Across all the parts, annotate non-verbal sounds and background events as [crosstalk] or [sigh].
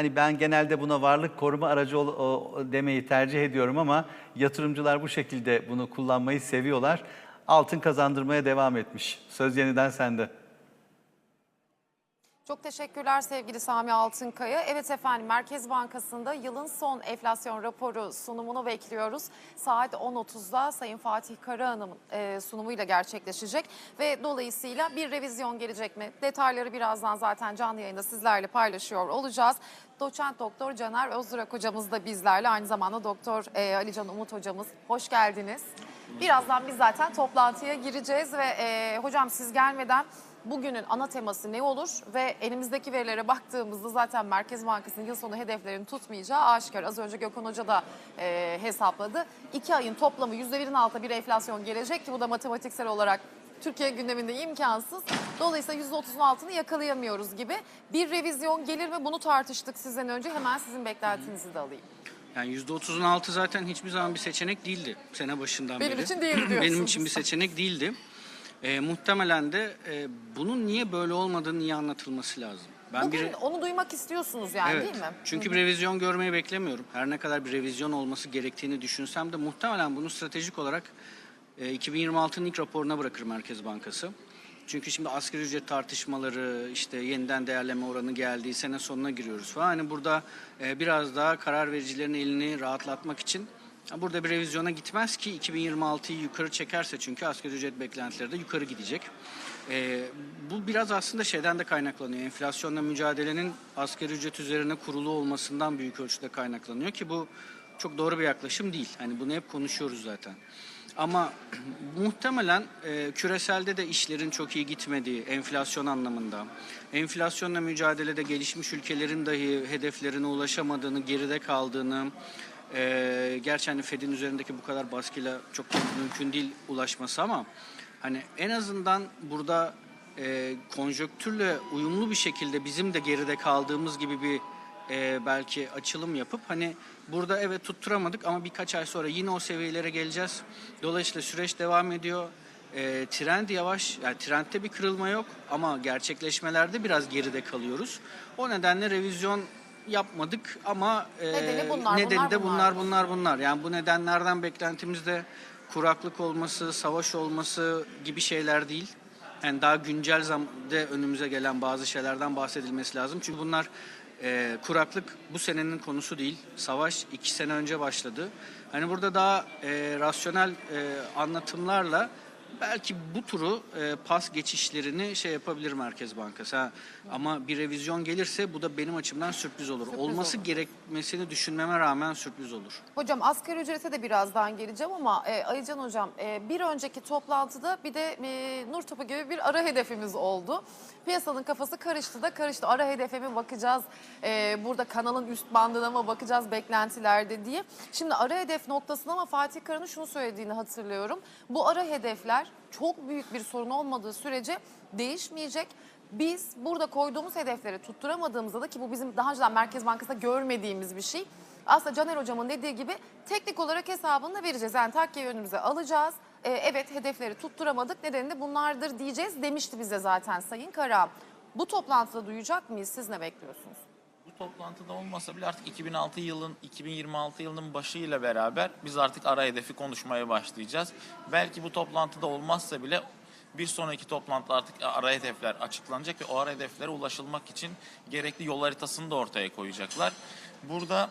Hani ben genelde buna varlık koruma aracı ol- o- demeyi tercih ediyorum ama yatırımcılar bu şekilde bunu kullanmayı seviyorlar. Altın kazandırmaya devam etmiş. Söz yeniden sende. Çok teşekkürler sevgili Sami Altınkaya. Evet efendim Merkez Bankası'nda yılın son enflasyon raporu sunumunu bekliyoruz. Saat 10.30'da Sayın Fatih Karahan'ın e, sunumuyla gerçekleşecek ve dolayısıyla bir revizyon gelecek mi? Detayları birazdan zaten canlı yayında sizlerle paylaşıyor olacağız. Doçent Doktor Caner Özdurak hocamız da bizlerle aynı zamanda Doktor e, Alican Umut hocamız. Hoş geldiniz. Birazdan biz zaten toplantıya gireceğiz ve e, hocam siz gelmeden Bugünün ana teması ne olur ve elimizdeki verilere baktığımızda zaten Merkez Bankası'nın yıl sonu hedeflerini tutmayacağı aşikar. Az önce Gökhan Hoca da e, hesapladı. İki ayın toplamı %1'in altında bir enflasyon gelecek ki bu da matematiksel olarak Türkiye gündeminde imkansız. Dolayısıyla %30'un altını yakalayamıyoruz gibi. Bir revizyon gelir mi bunu tartıştık sizden önce. Hemen sizin beklentinizi de alayım. Yani %30'un altı zaten hiçbir zaman bir seçenek değildi sene başından Benim beri. için değil [clears throat] diyorsunuz. Benim için bir seçenek değildi. Ee, muhtemelen de e, bunun niye böyle olmadığını iyi anlatılması lazım. Ben Bugün bir onu duymak istiyorsunuz yani Evet. değil mi? Çünkü bir revizyon görmeyi beklemiyorum. Her ne kadar bir revizyon olması gerektiğini düşünsem de muhtemelen bunu stratejik olarak e, 2026'nın ilk raporuna bırakır Merkez Bankası. Çünkü şimdi asgari ücret tartışmaları, işte yeniden değerleme oranı geldiği sene sonuna giriyoruz falan. Hani burada e, biraz daha karar vericilerin elini rahatlatmak için burada bir revizyona gitmez ki 2026'yı yukarı çekerse çünkü asgari ücret beklentileri de yukarı gidecek. E, bu biraz aslında şeyden de kaynaklanıyor. Enflasyonla mücadelenin asgari ücret üzerine kurulu olmasından büyük ölçüde kaynaklanıyor ki bu çok doğru bir yaklaşım değil. Hani bunu hep konuşuyoruz zaten. Ama [clears throat] muhtemelen e, küreselde de işlerin çok iyi gitmediği enflasyon anlamında, enflasyonla mücadelede gelişmiş ülkelerin dahi hedeflerine ulaşamadığını, geride kaldığını, e, gerçi hani Fed'in üzerindeki bu kadar baskıyla çok mümkün değil ulaşması ama hani en azından burada e, konjöktürle uyumlu bir şekilde bizim de geride kaldığımız gibi bir e, belki açılım yapıp hani burada evet tutturamadık ama birkaç ay sonra yine o seviyelere geleceğiz. Dolayısıyla süreç devam ediyor. E, trend yavaş, yani trendte bir kırılma yok ama gerçekleşmelerde biraz geride kalıyoruz. O nedenle revizyon yapmadık ama e, Nedeni bunlar, nedeni bunlar, de bunlar. bunlar bunlar bunlar. Yani bu nedenlerden beklentimiz de kuraklık olması, savaş olması gibi şeyler değil. Yani daha güncel zamanda önümüze gelen bazı şeylerden bahsedilmesi lazım. Çünkü bunlar e, kuraklık bu senenin konusu değil. Savaş iki sene önce başladı. Hani burada daha e, rasyonel e, anlatımlarla belki bu turu e, pas geçişlerini şey yapabilir Merkez Bankası. Ha, ama bir revizyon gelirse bu da benim açımdan sürpriz olur. Olması olur. gerekmesini düşünmeme rağmen sürpriz olur. Hocam asgari ücrete de birazdan geleceğim ama e, Aycan Hocam e, bir önceki toplantıda bir de e, Nur Topu gibi bir ara hedefimiz oldu. Piyasanın kafası karıştı da karıştı. Ara hedefe mi bakacağız, e, burada kanalın üst bandına mı bakacağız beklentilerde diye. Şimdi ara hedef noktasında ama Fatih Kara'nın şunu söylediğini hatırlıyorum. Bu ara hedefler çok büyük bir sorun olmadığı sürece değişmeyecek. Biz burada koyduğumuz hedefleri tutturamadığımızda da ki bu bizim daha önceden Merkez Bankası'nda görmediğimiz bir şey. Aslında Caner Hocam'ın dediği gibi teknik olarak hesabını da vereceğiz. Yani takkeyi önümüze alacağız. Ee, evet hedefleri tutturamadık nedeni de bunlardır diyeceğiz demişti bize zaten Sayın Kara. Bu toplantıda duyacak mıyız? Siz ne bekliyorsunuz? Toplantıda olmasa bile artık 2006 yılın 2026 yılının başıyla beraber biz artık ara hedefi konuşmaya başlayacağız. Belki bu toplantıda olmazsa bile bir sonraki toplantıda artık ara hedefler açıklanacak ve o ara hedeflere ulaşılmak için gerekli yol haritasını da ortaya koyacaklar. Burada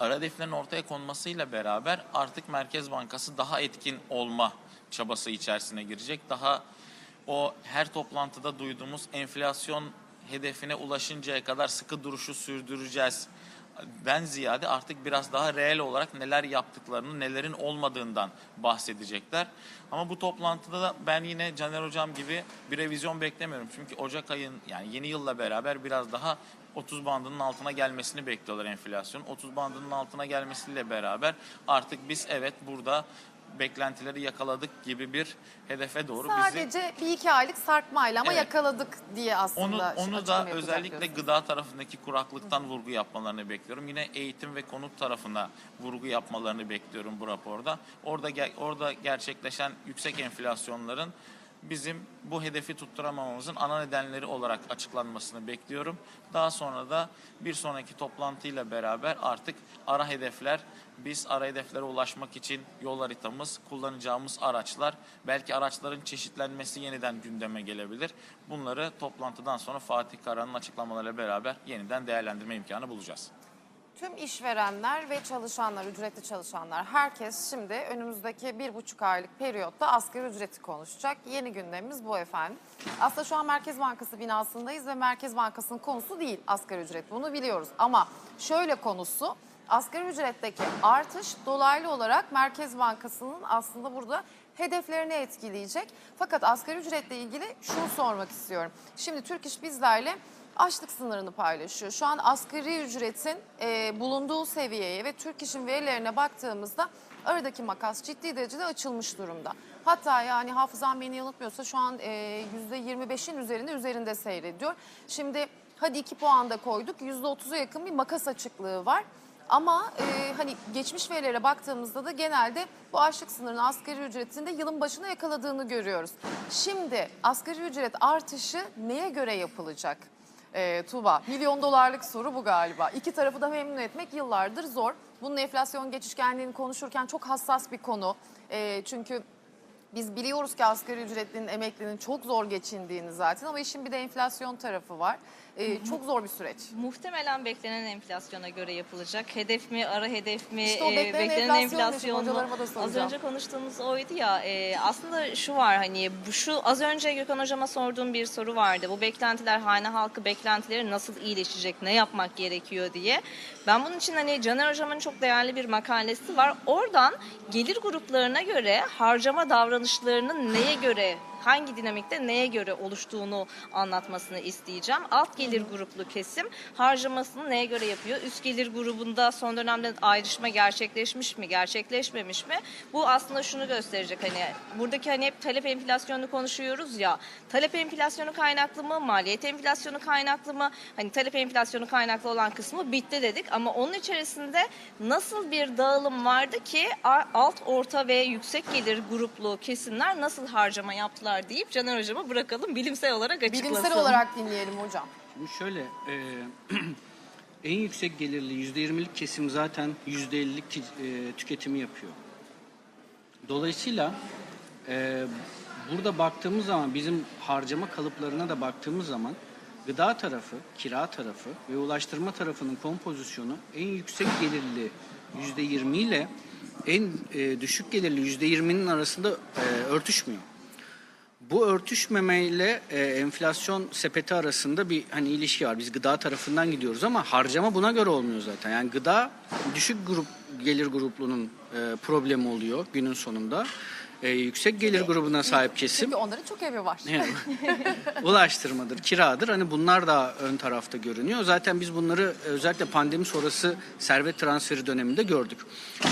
ara hedeflerin ortaya konmasıyla beraber artık Merkez Bankası daha etkin olma çabası içerisine girecek. Daha o her toplantıda duyduğumuz enflasyon hedefine ulaşıncaya kadar sıkı duruşu sürdüreceğiz. Ben ziyade artık biraz daha reel olarak neler yaptıklarını, nelerin olmadığından bahsedecekler. Ama bu toplantıda da ben yine Caner Hocam gibi bir revizyon beklemiyorum. Çünkü Ocak ayın yani yeni yılla beraber biraz daha 30 bandının altına gelmesini bekliyorlar enflasyon. 30 bandının altına gelmesiyle beraber artık biz evet burada beklentileri yakaladık gibi bir hedefe doğru bizi Sadece bir iki aylık sarkmayla ama Evet. yakaladık diye aslında onu, onu da özellikle gıda tarafındaki kuraklıktan vurgu yapmalarını bekliyorum. Yine eğitim ve konut tarafına vurgu yapmalarını bekliyorum bu raporda. Orada orada gerçekleşen yüksek enflasyonların bizim bu hedefi tutturamamamızın ana nedenleri olarak açıklanmasını bekliyorum. Daha sonra da bir sonraki toplantıyla beraber artık ara hedefler, biz ara hedeflere ulaşmak için yol haritamız, kullanacağımız araçlar, belki araçların çeşitlenmesi yeniden gündeme gelebilir. Bunları toplantıdan sonra Fatih Karahan'ın açıklamalarıyla beraber yeniden değerlendirme imkanı bulacağız. Tüm işverenler ve çalışanlar, ücretli çalışanlar, herkes şimdi önümüzdeki bir buçuk aylık periyotta asgari ücreti konuşacak. Yeni gündemimiz bu efendim. Aslında şu an Merkez Bankası binasındayız ve Merkez Bankası'nın konusu değil asgari ücret. Bunu biliyoruz ama şöyle konusu asgari ücretteki artış dolaylı olarak Merkez Bankası'nın aslında burada hedeflerini etkileyecek. Fakat asgari ücretle ilgili şunu sormak istiyorum. Şimdi Türk İş bizlerle açlık sınırını paylaşıyor. Şu an asgari ücretin e, bulunduğu seviyeye ve Türk İş'in verilerine baktığımızda aradaki makas ciddi derecede açılmış durumda. Hatta yani hafızam beni yanıltmıyorsa şu an e, %25'in üzerinde üzerinde seyrediyor. Şimdi hadi 2 puan da koyduk %30'a yakın bir makas açıklığı var. Ama e, hani geçmiş verilere baktığımızda da genelde bu açlık sınırını asgari ücretinde yılın başına yakaladığını görüyoruz. Şimdi asgari ücret artışı neye göre yapılacak? E, Tuğba, milyon dolarlık soru bu galiba. İki tarafı da memnun etmek yıllardır zor. Bunun enflasyon geçişkenliğini konuşurken çok hassas bir konu. E, çünkü biz biliyoruz ki asgari ücretlinin, emeklinin çok zor geçindiğini zaten ama işin bir de enflasyon tarafı var. E, çok zor bir süreç. Muhtemelen beklenen enflasyona göre yapılacak. Hedef mi, ara hedef mi, İşte o e, beklenen enflasyon enflasyon mu? Az önce konuştuğumuz oydu ya. e, aslında şu var hani bu şu az önce Gökhan hocama sorduğum bir soru vardı. Bu beklentiler hane halkı beklentileri nasıl iyileşecek, ne yapmak gerekiyor diye. Ben bunun için hani Caner hocamın çok değerli bir makalesi var. Oradan gelir gruplarına göre harcama davranışlarının neye göre hangi dinamikte neye göre oluştuğunu anlatmasını isteyeceğim. Alt gelir gruplu kesim harcamasını neye göre yapıyor? Üst gelir grubunda son dönemde ayrışma gerçekleşmiş mi, gerçekleşmemiş mi? Bu aslında şunu gösterecek hani buradaki hani hep talep enflasyonu konuşuyoruz ya. Talep enflasyonu kaynaklı mı, maliyet enflasyonu kaynaklı mı? Hani talep enflasyonu kaynaklı olan kısmı bitti dedik ama onun içerisinde nasıl bir dağılım vardı ki alt, orta ve yüksek gelir gruplu kesimler nasıl harcama yaptılar deyip Caner hocama bırakalım bilimsel olarak açıklasın. Bilimsel olarak dinleyelim hocam. Şimdi şöyle, e, [clears throat] en yüksek gelirli %20'lik kesim zaten %50'lik ti- e, tüketimi yapıyor. Dolayısıyla e, burada baktığımız zaman bizim harcama kalıplarına da baktığımız zaman gıda tarafı, kira tarafı ve ulaştırma tarafının kompozisyonu en yüksek gelirli %20 ile en e, düşük gelirli %20'nin arasında e, örtüşmüyor. Bu örtüşmemeyle e, enflasyon sepeti arasında bir hani ilişki var. Biz gıda tarafından gidiyoruz ama harcama buna göre olmuyor zaten. Yani gıda düşük grup gelir gruplunun e, problemi oluyor günün sonunda. E, yüksek gelir grubuna sahip kesim Çünkü onların çok evi var. yani, [laughs] ulaştırmadır, kiradır. Hani bunlar da ön tarafta görünüyor. Zaten biz bunları özellikle pandemi sonrası servet transferi döneminde gördük.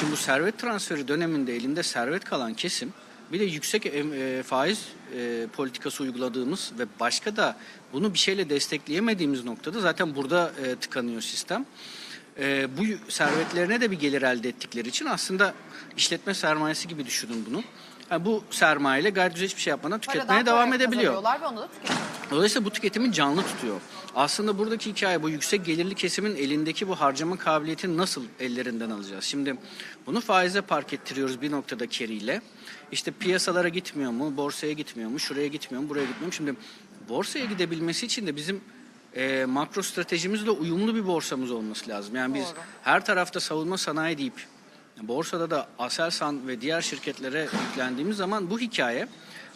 Şimdi bu servet transferi döneminde elinde servet kalan kesim bir de yüksek e, faiz e, politikası uyguladığımız ve başka da bunu bir şeyle destekleyemediğimiz noktada zaten burada e, tıkanıyor sistem. E, bu servetlerine de bir gelir elde ettikleri için aslında işletme sermayesi gibi düşünün bunu. Yani bu sermayeyle gayet güzel hiçbir şey yapmadan tüketmeye Paradan devam edebiliyor. ve onu da tüketiyor. Dolayısıyla bu tüketimi canlı tutuyor. Aslında buradaki hikaye bu yüksek gelirli kesimin elindeki bu harcama kabiliyetini nasıl ellerinden alacağız? Şimdi bunu faize park ettiriyoruz bir noktada keriyle. İşte piyasalara gitmiyor mu, borsaya gitmiyor mu, şuraya gitmiyor mu, buraya gitmiyor mu? Şimdi borsaya gidebilmesi için de bizim e, makro stratejimizle uyumlu bir borsamız olması lazım. Yani biz Doğru. her tarafta savunma sanayi deyip borsada da Aselsan ve diğer şirketlere yüklendiğimiz zaman bu hikaye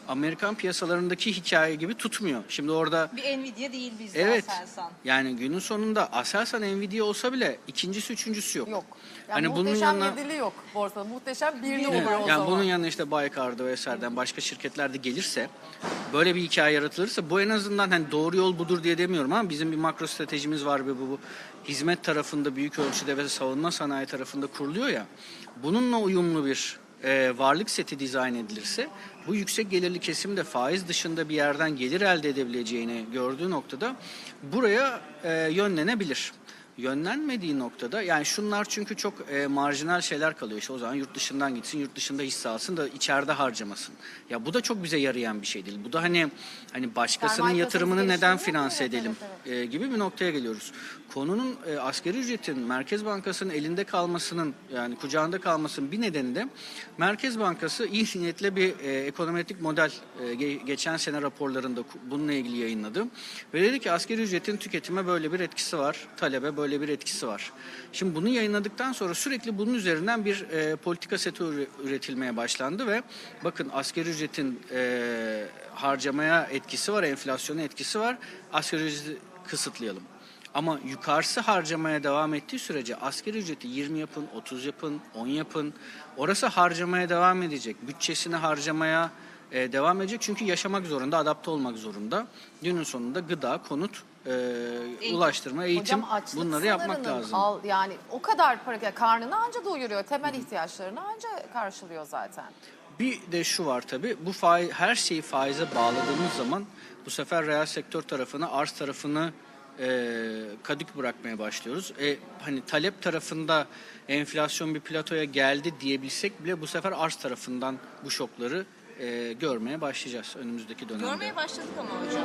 Amerikan piyasalarındaki hikaye gibi tutmuyor. Şimdi orada Bir Nvidia değil bizde evet Aselsan. yani günün sonunda Aselsan Nvidia olsa bile ikincisi üçüncüsü yok. Yok. Yani Hani bunun muhteşem yanına- yedili yok borsada. Muhteşem birli Evet, oluyor o yani zaman. bunun yanına işte Baykar'da vesaireden başka şirketler de gelirse böyle bir hikaye yaratılırsa bu en azından hani doğru yol budur diye demiyorum ama bizim bir makro stratejimiz var ve bu, bu hizmet tarafında büyük ölçüde ve savunma sanayi tarafında kuruluyor ya bununla uyumlu bir e, varlık seti dizayn edilirse bu yüksek gelirli kesim de faiz dışında bir yerden gelir elde edebileceğini gördüğü noktada buraya e, yönlenebilir. Yönlenmediği noktada yani şunlar çünkü çok e, marjinal şeyler kalıyor. İşte o zaman yurt dışından gitsin, yurt dışında hisse alsın da içeride harcamasın. Ya bu da çok bize yarayan bir şey değil. Bu da hani hani başkasının Sermaye yatırımını neden finanse Evet, edelim evet, e, gibi bir noktaya geliyoruz. Konunun e, asgari ücretin Merkez Bankası'nın elinde kalmasının yani kucağında kalmasının bir nedeni de Merkez Bankası iyi niyetle bir e, ekonometrik model e, ge- geçen sene raporlarında bununla ilgili yayınladı. Ve dedi ki asgari ücretin tüketime böyle bir etkisi var, talebe böyle bir etkisi var. Şimdi bunu yayınladıktan sonra sürekli bunun üzerinden bir e, politika seti üre- üretilmeye başlandı ve bakın asgari ücretin e, harcamaya etkisi var, enflasyona etkisi var. Asgari ücreti kısıtlayalım. Ama yukarısı harcamaya devam ettiği sürece asgari ücreti 20 yapın, 30 yapın, 10 yapın. Orası harcamaya devam edecek. Bütçesini harcamaya e, devam edecek. Çünkü yaşamak zorunda, adapte olmak zorunda. Günün sonunda gıda, konut, e, ulaştırma, eğitim Hocam açlık bunları yapmak sınırının lazım. Al, yani o kadar para yani karnını anca doyuruyor. Temel ihtiyaçlarını anca karşılıyor zaten. Bir de şu var tabii. Bu faiz, her şeyi faize bağladığımız zaman bu sefer reel sektör tarafını, arz tarafını e, kadük bırakmaya başlıyoruz. E, hani talep tarafında enflasyon bir platoya geldi diyebilsek bile bu sefer arz tarafından bu şokları e, görmeye başlayacağız önümüzdeki dönemde. Görmeye başladık ama hocam.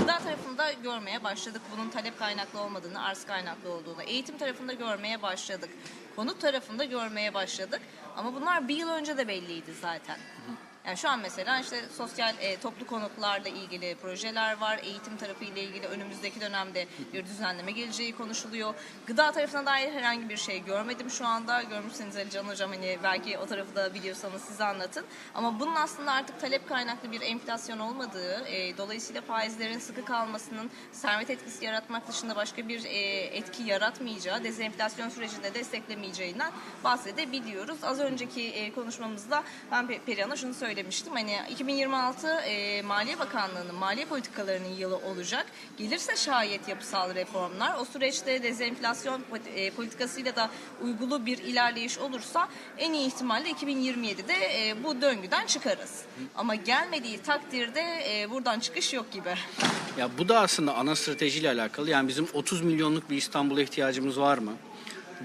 Gıda tarafında görmeye başladık. Bunun talep kaynaklı olmadığını, arz kaynaklı olduğunu. Eğitim tarafında görmeye başladık. Konut tarafında görmeye başladık. Ama bunlar bir yıl önce de belliydi zaten. Yani şu an mesela işte sosyal e, toplu konutlarla ilgili projeler var. Eğitim tarafıyla ilgili önümüzdeki dönemde bir düzenleme geleceği konuşuluyor. Gıda tarafına dair herhangi bir şey görmedim şu anda. Görmüşseniz Ali Can Hocam hani belki o tarafı da biliyorsanız size anlatın. Ama bunun aslında artık talep kaynaklı bir enflasyon olmadığı, e, dolayısıyla faizlerin sıkı kalmasının servet etkisi yaratmak dışında başka bir e, etki yaratmayacağı, dezenflasyon sürecinde desteklemeyeceğinden bahsedebiliyoruz. Az önceki e, konuşmamızda ben Pe- Perihan'a şunu söylemiştim. Hani 2026 e, Maliye Bakanlığı'nın maliye politikalarının yılı olacak. Gelirse şayet yapısal reformlar, o süreçte dezenflasyon e, politikasıyla da uygulu bir ilerleyiş olursa en iyi ihtimalle 2027'de e, bu döngüden çıkarız. Ama gelmediği takdirde e, buradan çıkış yok gibi. Ya bu da aslında ana stratejiyle alakalı. Yani bizim 30 milyonluk bir İstanbul'a ihtiyacımız var mı?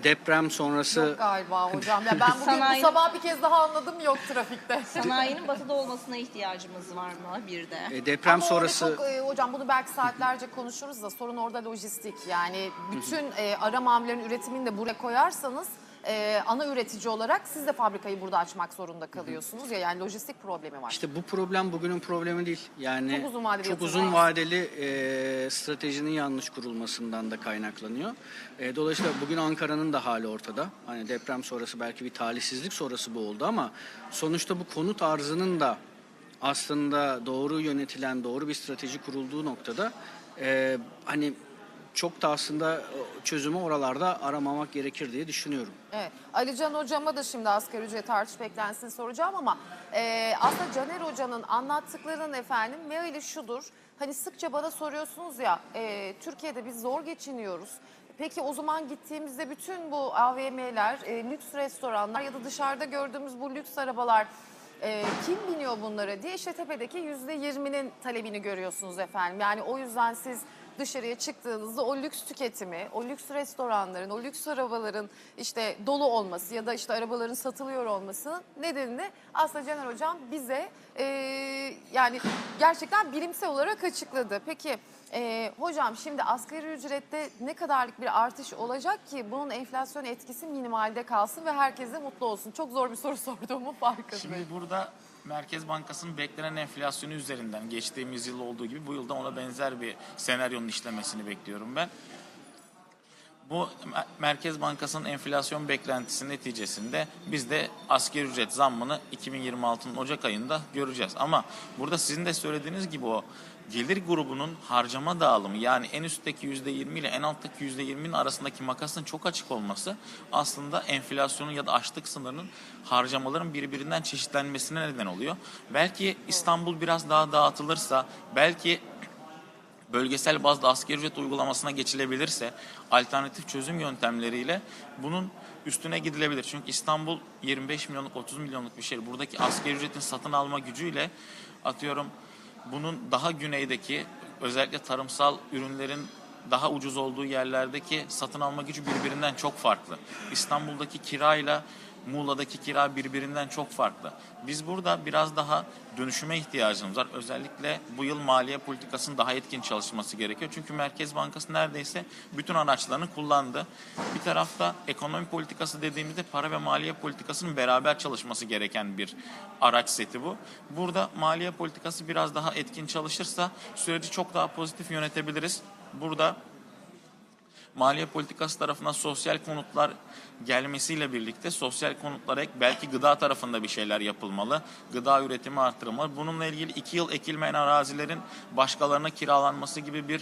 Deprem sonrası Yok galiba [laughs] hocam. Ya ben bugün Sanayi- bu sabah bir kez daha anladım yok trafikte. Sanayinin batıda olmasına ihtiyacımız var mı bir de? e, deprem Ama orada sonrası çok, e, hocam bunu belki saatlerce konuşuruz da sorun orada lojistik. Yani bütün e, ara mamullerin üretimini de buraya koyarsanız e, ana üretici olarak siz de fabrikayı burada açmak zorunda kalıyorsunuz ya yani lojistik problemi var. İşte bu problem bugünün problemi değil. Yani Çok uzun vadeli çok uzun vadeli e, stratejinin yanlış kurulmasından da kaynaklanıyor. E, dolayısıyla bugün Ankara'nın da hali ortada. Hani deprem sonrası belki bir talihsizlik sonrası bu oldu ama sonuçta bu konut arzının da aslında doğru yönetilen, doğru bir strateji kurulduğu noktada e, hani çok da aslında çözümü oralarda aramamak gerekir diye düşünüyorum. Evet. Alican hocama da şimdi asgari ücret artış beklentisini soracağım ama e, aslında Caner hocanın anlattıklarının efendim meali şudur. Hani sıkça bana soruyorsunuz ya e, Türkiye'de biz zor geçiniyoruz. Peki o zaman gittiğimizde bütün bu AVM'ler, e, lüks restoranlar ya da dışarıda gördüğümüz bu lüks arabalar e, kim biniyor bunlara diye işte tepedeki yüzde yirminin talebini görüyorsunuz efendim. Yani o yüzden siz dışarıya çıktığınızda o lüks tüketimi, o lüks restoranların, o lüks arabaların işte dolu olması ya da işte arabaların satılıyor olmasının nedenini aslında Caner Hocam bize e, yani gerçekten bilimsel olarak açıkladı. Peki e, hocam şimdi asgari ücrette ne kadarlık bir artış olacak ki bunun enflasyon etkisi minimalde kalsın ve herkes de mutlu olsun? Çok zor bir soru [laughs] sorduğumu farkındayım. Şimdi burada Merkez Bankası'nın beklenen enflasyonu üzerinden geçtiğimiz yıl olduğu gibi bu yılda ona benzer bir senaryonun işlemesini bekliyorum ben. Bu Mer- Merkez Bankası'nın enflasyon beklentisi neticesinde biz de asgari ücret zammını 2026'nın Ocak ayında göreceğiz. Ama burada sizin de söylediğiniz gibi o gelir grubunun harcama dağılımı yani en üstteki %20 ile en alttaki %20'nin arasındaki makasın çok açık olması aslında enflasyonun ya da açlık sınırının harcamaların birbirinden çeşitlenmesine neden oluyor. Belki İstanbul biraz daha dağıtılırsa belki bölgesel bazda asgari ücret uygulamasına geçilebilirse alternatif çözüm yöntemleriyle bunun üstüne gidilebilir. Çünkü İstanbul 25 milyonluk 30 milyonluk bir şehir. Buradaki asgari ücretin satın alma gücüyle atıyorum bunun daha güneydeki özellikle tarımsal ürünlerin daha ucuz olduğu yerlerdeki satın alma gücü birbirinden çok farklı. İstanbul'daki kirayla Muğla'daki kira birbirinden çok farklı. Biz burada biraz daha dönüşüme ihtiyacımız var. Özellikle bu yıl maliye politikasının daha etkin çalışması gerekiyor. Çünkü Merkez Bankası neredeyse bütün araçlarını kullandı. Bir tarafta ekonomi politikası dediğimizde para ve maliye politikasının beraber çalışması gereken bir araç seti bu. Burada maliye politikası biraz daha etkin çalışırsa süreci çok daha pozitif yönetebiliriz. Burada Maliye politikası tarafından sosyal konutlar gelmesiyle birlikte sosyal konutlara ek belki gıda tarafında bir şeyler yapılmalı. Gıda üretimi artırılmalı. Bununla ilgili iki yıl ekilmeyen arazilerin başkalarına kiralanması gibi bir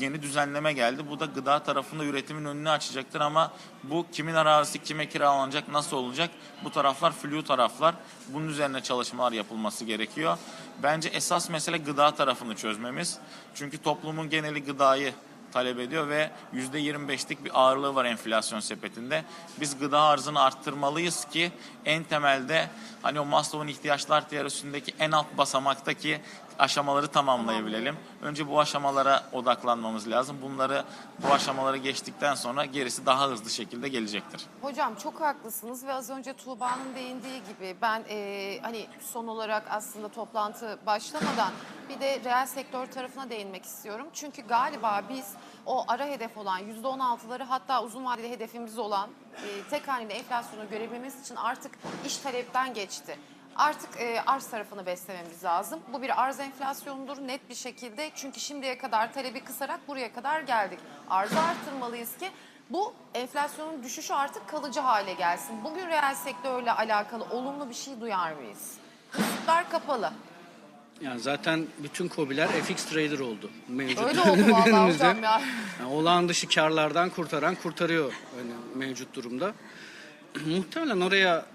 yeni düzenleme geldi. Bu da gıda tarafında üretimin önünü açacaktır ama bu kimin arazisi kime kiralanacak, nasıl olacak? Bu taraflar flu taraflar. Bunun üzerine çalışmalar yapılması gerekiyor. Bence esas mesele gıda tarafını çözmemiz. Çünkü toplumun geneli gıdayı talep ediyor ve %25'lik bir ağırlığı var enflasyon sepetinde. Biz gıda arzını arttırmalıyız ki en temelde hani o Maslow'un ihtiyaçlar teorisindeki en alt basamaktaki aşamaları tamamlayabilelim. Önce bu aşamalara odaklanmamız lazım. Bunları bu aşamaları geçtikten sonra gerisi daha hızlı şekilde gelecektir. Hocam çok haklısınız ve az önce Tuğba'nın değindiği gibi ben e, hani son olarak aslında toplantı başlamadan bir de reel sektör tarafına değinmek istiyorum. Çünkü galiba biz o ara hedef olan %16'ları hatta uzun vadeli hedefimiz olan e, tek haneli enflasyonu görebilmemiz için artık iş talepten geçti. Artık e, arz tarafını beslememiz lazım. Bu bir arz enflasyonudur net bir şekilde. Çünkü şimdiye kadar talebi kısarak buraya kadar geldik. Arzı arttırmalıyız ki bu enflasyonun düşüşü artık kalıcı hale gelsin. Bugün reel sektörle alakalı olumlu bir şey duyar mıyız? Üstler kapalı. Yani zaten bütün kobiler FX trader oldu. Mevcut Öyle oldu vallahi [laughs] hocam ya. Yani olağan dışı karlardan kurtaran kurtarıyor yani mevcut durumda. [clears throat] Muhtemelen oraya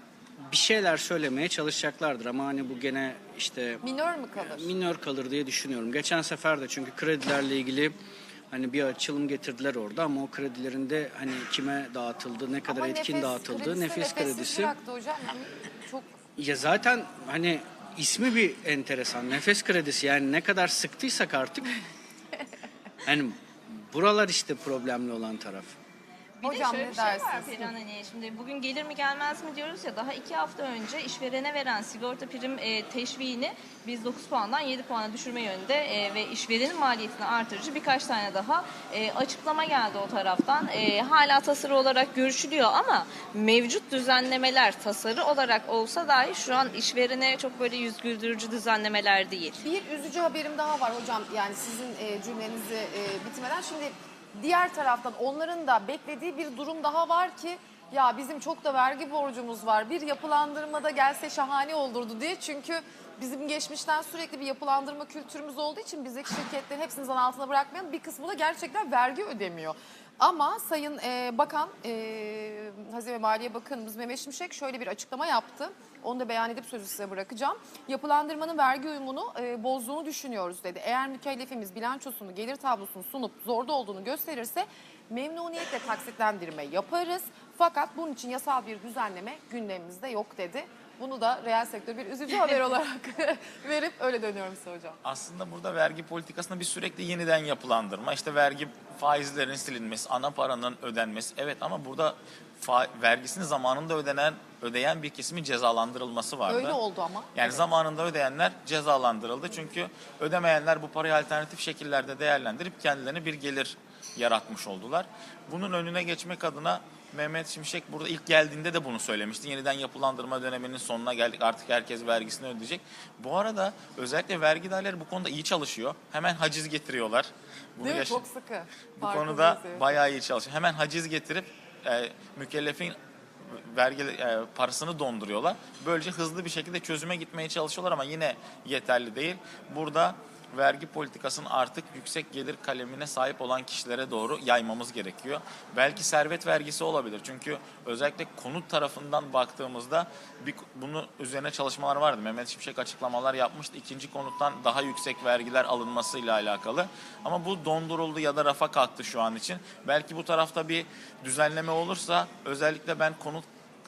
bir şeyler söylemeye çalışacaklardır ama hani bu gene işte Minör mü kalır? minör kalır diye düşünüyorum. Geçen sefer de çünkü kredilerle ilgili hani bir açılım getirdiler orada ama o kredilerin de hani kime dağıtıldı, ne kadar Ama etkin nefes dağıtıldı, kredisi nefes kredisi. hocam. Yani çok Ya zaten hani ismi bir enteresan. Nefes kredisi yani ne kadar sıktıysak artık. [laughs] hani buralar işte problemli olan taraf. Bir Hocam de şöyle ne bir şey var dersiniz? Perihan hani şimdi bugün gelir mi gelmez mi diyoruz ya daha iki hafta önce işverene veren sigorta prim e, teşviğini biz 9 puandan 7 puana düşürme yönünde e, ve işverenin maliyetini artırıcı birkaç tane daha e, açıklama geldi o taraftan. E, hala tasarı olarak görüşülüyor ama mevcut düzenlemeler tasarı olarak olsa dahi şu an işverene çok böyle yüz güldürücü düzenlemeler değil. Bir üzücü haberim daha var hocam. Yani sizin e, cümlenizi e, bitirmeden. Şimdi diğer taraftan onların da beklediği bir durum daha var ki ya bizim çok da vergi borcumuz var. Bir yapılandırmada gelse şahane olurdu diye. Çünkü bizim geçmişten sürekli bir yapılandırma kültürümüz olduğu için bizdeki şirketlerin hepsini zan altına bırakmayan bir kısmı da gerçekten vergi ödemiyor. Ama Sayın e, Bakan, e, Hazine Maliye Bakanımız Mehmet Şimşek şöyle bir açıklama yaptı. Onu da beyan edip sözü size bırakacağım. Yapılandırmanın vergi uyumunu e, bozduğunu düşünüyoruz dedi. Eğer mükellefimiz bilançosunu, gelir tablosunu sunup zorda olduğunu gösterirse memnuniyetle taksitlendirme yaparız. Fakat bunun için yasal bir düzenleme gündemimizde yok dedi. Bunu da reel sektör bir üzücü haber [laughs] olarak [laughs] verip öyle dönüyorum size hocam. Aslında burada vergi politikasında bir sürekli yeniden yapılandırma, işte vergi faizlerinin silinmesi, ana paranın ödenmesi. Evet ama burada fa- vergisini zamanında ödenen ödeyen bir kesimin cezalandırılması vardı. Öyle oldu ama. Yani Evet. zamanında ödeyenler cezalandırıldı. Çünkü ödemeyenler bu parayı alternatif şekillerde değerlendirip kendilerine bir gelir yaratmış oldular. Bunun önüne geçmek adına Mehmet Şimşek burada ilk geldiğinde de bunu söylemişti. Yeniden yapılandırma döneminin sonuna geldik. Artık herkes vergisini ödeyecek. Bu arada özellikle vergi daireleri bu konuda iyi çalışıyor. Hemen haciz getiriyorlar. Bunu Değil mi? Çok sıkı. bu Farkındayız, konuda evet. bayağı iyi çalışıyor. Hemen haciz getirip e, mükellefin vergi e, parasını donduruyorlar. Böylece hızlı bir şekilde çözüme gitmeye çalışıyorlar ama yine yeterli değil. Burada vergi politikasını artık yüksek gelir kalemine sahip olan kişilere doğru yaymamız gerekiyor. Belki servet vergisi olabilir. Çünkü özellikle konut tarafından baktığımızda bir, bunun üzerine çalışmalar vardı. Mehmet Şimşek açıklamalar yapmıştı. İkinci konuttan daha yüksek vergiler alınmasıyla alakalı. Ama bu donduruldu ya da rafa kalktı şu an için. Belki bu tarafta bir düzenleme olursa özellikle ben konut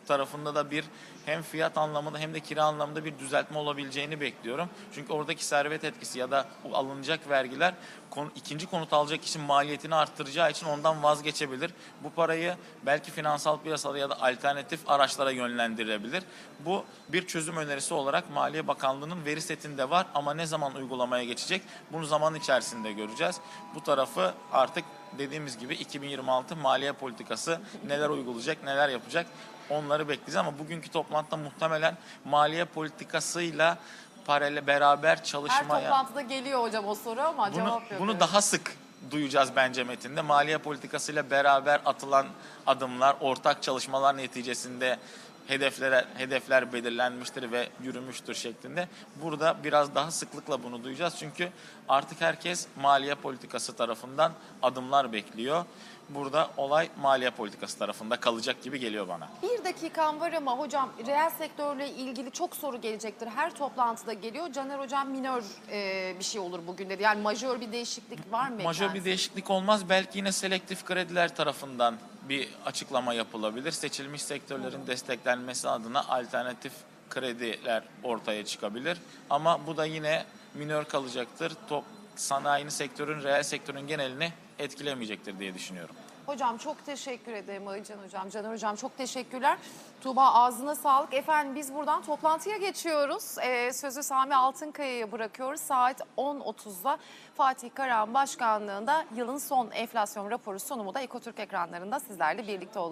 tarafında da bir hem fiyat anlamında hem de kira anlamında bir düzeltme olabileceğini bekliyorum. Çünkü oradaki servet etkisi ya da alınacak vergiler ikinci konut alacak kişinin maliyetini arttıracağı için ondan vazgeçebilir. Bu parayı belki finansal piyasada ya da alternatif araçlara yönlendirebilir. Bu bir çözüm önerisi olarak Maliye Bakanlığı'nın veri setinde var ama ne zaman uygulamaya geçecek bunu zaman içerisinde göreceğiz. Bu tarafı artık dediğimiz gibi 2026 maliye politikası neler uygulayacak, neler yapacak onları bekleyeceğiz ama bugünkü toplantıda muhtemelen maliye politikasıyla paralel beraber Her çalışmaya toplantıda geliyor hocam o soru ama bunu, cevap yok. bunu evet. daha sık duyacağız bence metinde. Maliye politikasıyla beraber atılan adımlar, ortak çalışmalar neticesinde hedeflere hedefler belirlenmiştir ve yürümüştür şeklinde. Burada biraz daha sıklıkla bunu duyacağız. Çünkü artık herkes maliye politikası tarafından adımlar bekliyor. Burada olay maliye politikası tarafında kalacak gibi geliyor bana. Bir dakikam var ama hocam reel sektörle ilgili çok soru gelecektir. Her toplantıda geliyor. Caner hocam minör e, bir şey olur bugün dedi. Yani majör bir değişiklik var mı? Majör bir değişiklik olmaz. Belki yine selektif krediler tarafından bir açıklama yapılabilir. Seçilmiş sektörlerin desteklenmesi adına alternatif krediler ortaya çıkabilir. Ama bu da yine minör kalacaktır. Top, sanayinin sektörün, reel sektörün genelini etkilemeyecektir diye düşünüyorum. Hocam çok teşekkür ederim Aycan hocam. Caner hocam çok teşekkürler. Tuğba ağzına sağlık. Efendim biz buradan toplantıya geçiyoruz. Ee, sözü Sami Altınkaya'ya bırakıyoruz. Saat 10.30'da Fatih Karahan başkanlığında yılın son enflasyon raporu sunumu da Ekotürk ekranlarında sizlerle birlikte olacak.